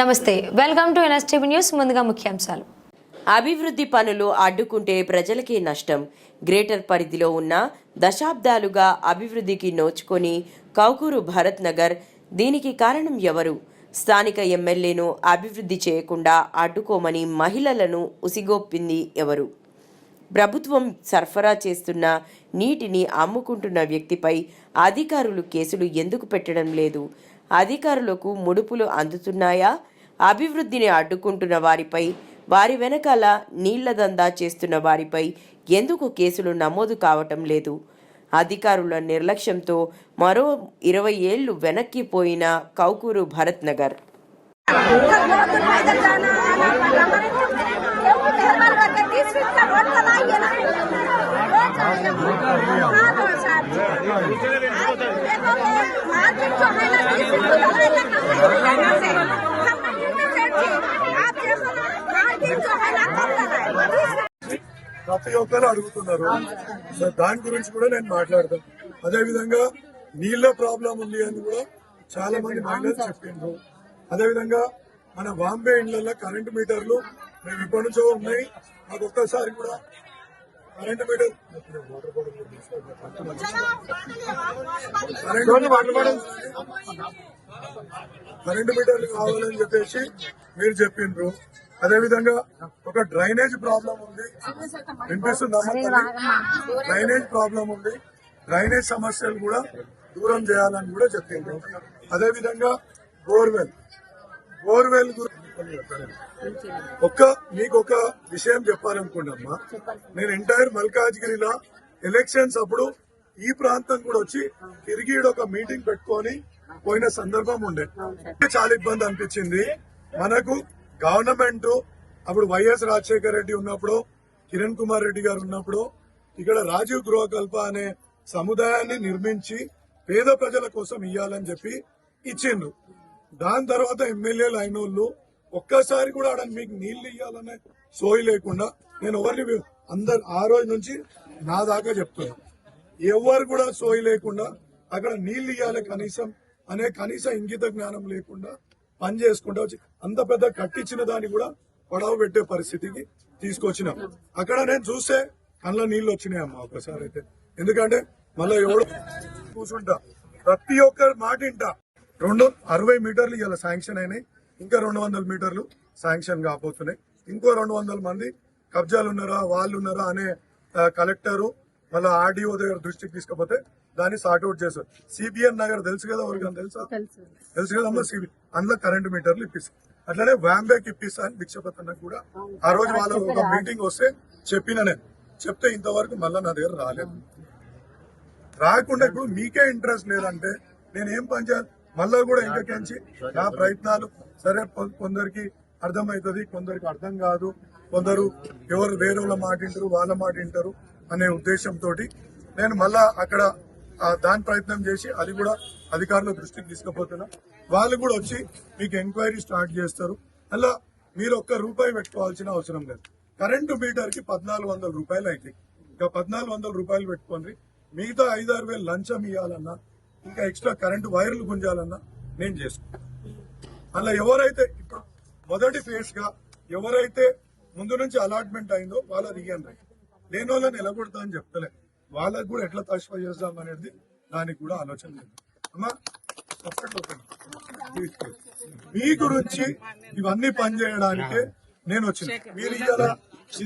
నమస్తే. Welcome to NSTV news ముందుగా ముఖ్యాంశాలు. అభివృద్ధి పనులు అడ్డుకుంటే ప్రజలకే నష్టం. గ్రేటర్ పరిధిలో ఉన్న దశాబ్దాలుగా అభివృద్ధికి నోచుకొని కౌకూరు భరత్ నగర్ దీనికి కారణం ఎవరు? స్థానిక ఎమ్మెల్యేను అభివృద్ధి చేయకుండా అడ్డుకోమని మహిళలను ఉసిగొప్పింది ఎవరు? ప్రభుత్వం సరఫరా చేస్తున్న నీటిని అమ్ముకుంటున్న వ్యక్తిపై అధికారులు కేసులు ఎందుకు పెట్టడం లేదు? అధికారులకు ముడుపులు అందుతున్నాయా? అభివృద్ధిని అడ్డుకుంటున్న వారిపై వారి వెనకాల నీళ్ళ దందా చేస్తున్న వారిపై ఎందుకు కేసులు నమోదు కావటం లేదు? అధికారుల నిర్లక్ష్యంతో మరో ఇరవై ఏళ్ళు వెనక్కి పోయిన కౌకూరు భరత్ నగర్. ప్రతి ఒక్కరు అడుగుతున్నారు. దాని గురించి కూడా నేను మాట్లాడతాను. అదే విధంగా నీళ్ళ ప్రాబ్లం ఉంది అని కూడా చాలా మంది మహిళలు చెప్పిండ్రు. అదే విధంగా మన బాంబే ఇండ్లలో కరెంటు మీటర్లు మేము ఇప్పటి నుంచో ఉన్నాయి. మాకు ఒక్కసారి కూడా కరెంటు మీటర్ కరెంటు కరెంటు మీటర్లు కావాలని చెప్పేసి మీరు చెప్పిండ్రు. అదేవిధంగా ఒక డ్రైనేజ్ ప్రాబ్లం ఉంది. వినిపిస్తుందమ్మా డ్రైనేజ్ ప్రాబ్లం ఉంది. డ్రైనేజ్ సమస్యలు కూడా దూరం చేయాలని కూడా చెప్పిండ్రు. అదేవిధంగా బోర్వెల్. బోర్వెల్ ఒక్క మీకు ఒక విషయం చెప్పాలనుకున్నామ్మా నేను ఎంటైర్ మల్కాజ్గిరిలో ఎలక్షన్స్ అప్పుడు ఈ ప్రాంతం కూడా వచ్చి తిరిగి ఒక మీటింగ్ పెట్టుకొని పోయిన సందర్భం ఉండే. చాలా ఇబ్బంది అనిపించింది. మనకు గవర్నమెంట్ అప్పుడు వైఎస్ రాజశేఖర రెడ్డి ఉన్నప్పుడు కిరణ్ కుమార్ రెడ్డి గారు ఉన్నప్పుడు ఇక్కడ రాజీవ్ గృహకల్ప అనే సముదాయాన్ని నిర్మించి పేద ప్రజల కోసం ఇయ్యాలని చెప్పి ఇచ్చిండ్రు. దాని తర్వాత ఎమ్మెల్యేలు అయిన వాళ్ళు ఒక్కసారి కూడా ఆడ మీకు నీళ్ళు ఇవ్వాలనే సోయి లేకుండా నేను ఎవరిని అందరు ఆ రోజు నుంచి నా దాకా చెప్తున్నా. ఎవరు కూడా సోయి లేకుండా అక్కడ నీళ్ళు ఇవ్వాలి కనీసం అనే కనీస ఇంగిత జ్ఞానం లేకుండా పని చేసుకుంటా వచ్చి అంత పెద్ద కట్టించిన దాన్ని కూడా పడవ పెట్టే పరిస్థితికి తీసుకొచ్చినాం. అక్కడ నేను చూస్తే కళ్ళ నీళ్ళు వచ్చినాయి ఒకసారి అయితే. ఎందుకంటే మళ్ళీ ఎవడు కూర్చుంటా. ప్రతి ఒక్కరి మాట ఇంటా రెండు అరవై మీటర్లు ఇలా శాంక్షన్ అయినాయి. ఇంకా రెండు వందల మీటర్లు శాంక్షన్ కాబోతున్నాయి. ఇంకో రెండు వందల మంది కబ్జాలు ఉన్నారా వాళ్ళు ఉన్నారా అనే కలెక్టరు మళ్ళీ ఆర్డీఓ దగ్గర దృష్టికి తీసుకపోతే దాన్ని సార్ట్అవుట్ చేశారు సిబిఎన్ నగర్ తెలుసు కదా ఎవరికైనా తెలుసా? తెలుసు. కదమ్మా సిబి అందులో కరెంటు మీటర్లు ఇప్పిస్తారు అట్లనే వ్యాంబేక్ ఇప్పిస్తా అని భిక్షపతన్నకు కూడా. ఆ రోజు వాళ్ళ ఒక మీటింగ్ వస్తే చెప్పిన నేను. చెప్తే ఇంతవరకు మళ్ళీ నా దగ్గర రాలేదు. రాకుండా ఇప్పుడు మీకే ఇంట్రెస్ట్ లేదంటే నేను ఏం పని చేయాలి? మళ్ళా కూడా ఇంకెంచి నా ప్రయత్నాలు సరే కొందరికి అర్థమవుతుంది కొందరికి అర్థం కాదు. కొందరు ఎవరు వేరే వాళ్ళ మాట వింటారు వాళ్ళ మాట వింటారు. అనే ఉద్దేశంతో నేను మళ్ళా అక్కడ దాని ప్రయత్నం చేసి అది కూడా అధికారుల దృష్టికి తీసుకుపోతున్నా. వాళ్ళు కూడా వచ్చి మీకు ఎంక్వైరీ స్టార్ట్ చేస్తారు. అలా మీరు ఒక్క రూపాయి పెట్టుకోవాల్సిన అవసరం లేదు. కరెంటు మీటర్కి పద్నాలుగు వందల రూపాయలు అవుతాయి ఇంకా పద్నాలుగు వందల రూపాయలు పెట్టుకోండి. మిగతా ఐదారు వేలు లంచం ఇవ్వాలన్నా ఇంకా ఎక్స్ట్రా కరెంటు వైర్లు గుంజాలన్నా నేను చేసుకుంటాను అలా ఎవరైతే ఇప్పుడు మొదటి ఫేజ్గా ఎవరైతే ముందు నుంచి అలాట్మెంట్ అయిందో వాళ్ళది ఇయ్యండి. నేను వాళ్ళని నిలబడతా అని చెప్తలే. వాళ్ళకు కూడా ఎట్లా తష్ప చేద్దాం అనేది దానికి కూడా ఆలోచన లేదు. అమ్మా మీ గురించి ఇవన్నీ పనిచేయడానికి నేను వచ్చిన. మీరు ఇవాళ